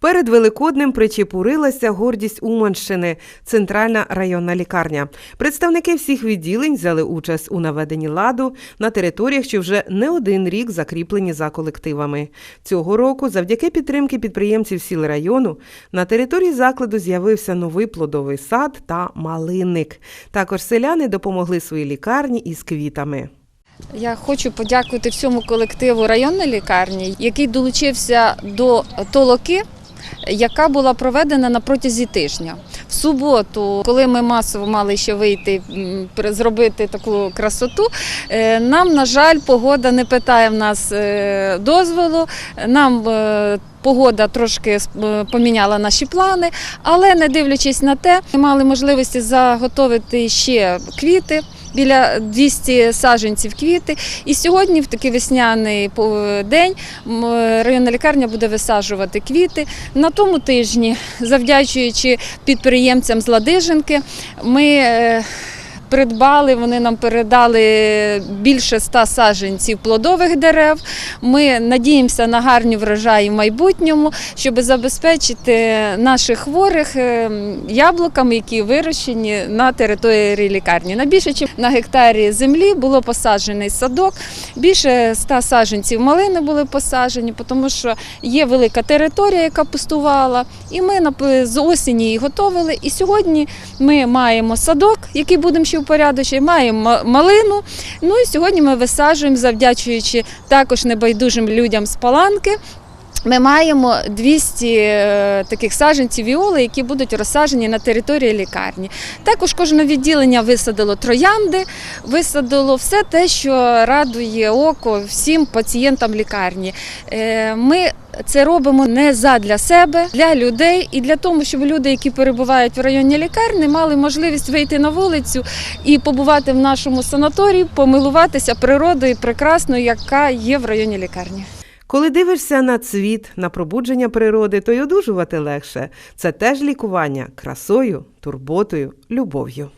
Перед Великоднем причепурилася гордість Уманщини, центральна районна лікарня. Представники всіх відділень взяли участь у наведенні ладу на територіях, що вже не один рік закріплені за колективами. Цього року, завдяки підтримки підприємців сіл району, на території закладу з'явився новий плодовий сад та малинник. Також селяни допомогли своїй лікарні із квітами. Я хочу подякувати всьому колективу районної лікарні, який долучився до толоки, яка була проведена на протязі тижня. В суботу, коли ми масово мали ще вийти зробити таку красоту, е, нам, на жаль, погода не питає в нас е, дозволу. Нам е, Погода трошки поміняла наші плани, але не дивлячись на те, ми мали можливості заготовити ще квіти. Біля 200 саджанців квіти. І сьогодні, в такий весняний по- день, районна лікарня буде висаджувати квіти. На тому тижні, завдячуючи підприємцям з Ладижинки, ми е, придбали, вони нам передали більше ста саджанців плодових дерев. Ми надіємося на гарні врожаї в майбутньому, щоб забезпечити наших хворих е, яблуками, які вирощені на території лікарні. На більше ніж на гектарі землі було посаджений садок. Більше ста саджанців малини були посаджені, тому що є велика територія, яка пустувала. І ми з осені її готовили. І сьогодні ми маємо садок, який будемо ще упорядочити, маємо малину. Ну і сьогодні ми висаджуємо, завдячуючи також небайдужим людям з паланки. Ми маємо 200 е, таких саджанців віоли, які будуть розсаджені на території лікарні. Також кожне відділення висадило троянди, висадило все те, що радує око всім пацієнтам лікарні. Е, Ми це робимо не задля себе, для людей і для того, щоб люди, які перебувають в районній лікарні, мали можливість вийти на вулицю і побувати в нашому санаторії, помилуватися природою прекрасною, яка є в районі лікарні. Коли дивишся на цвіт, на пробудження природи, то й одужувати легше. Це теж лікування красою, турботою, любов'ю.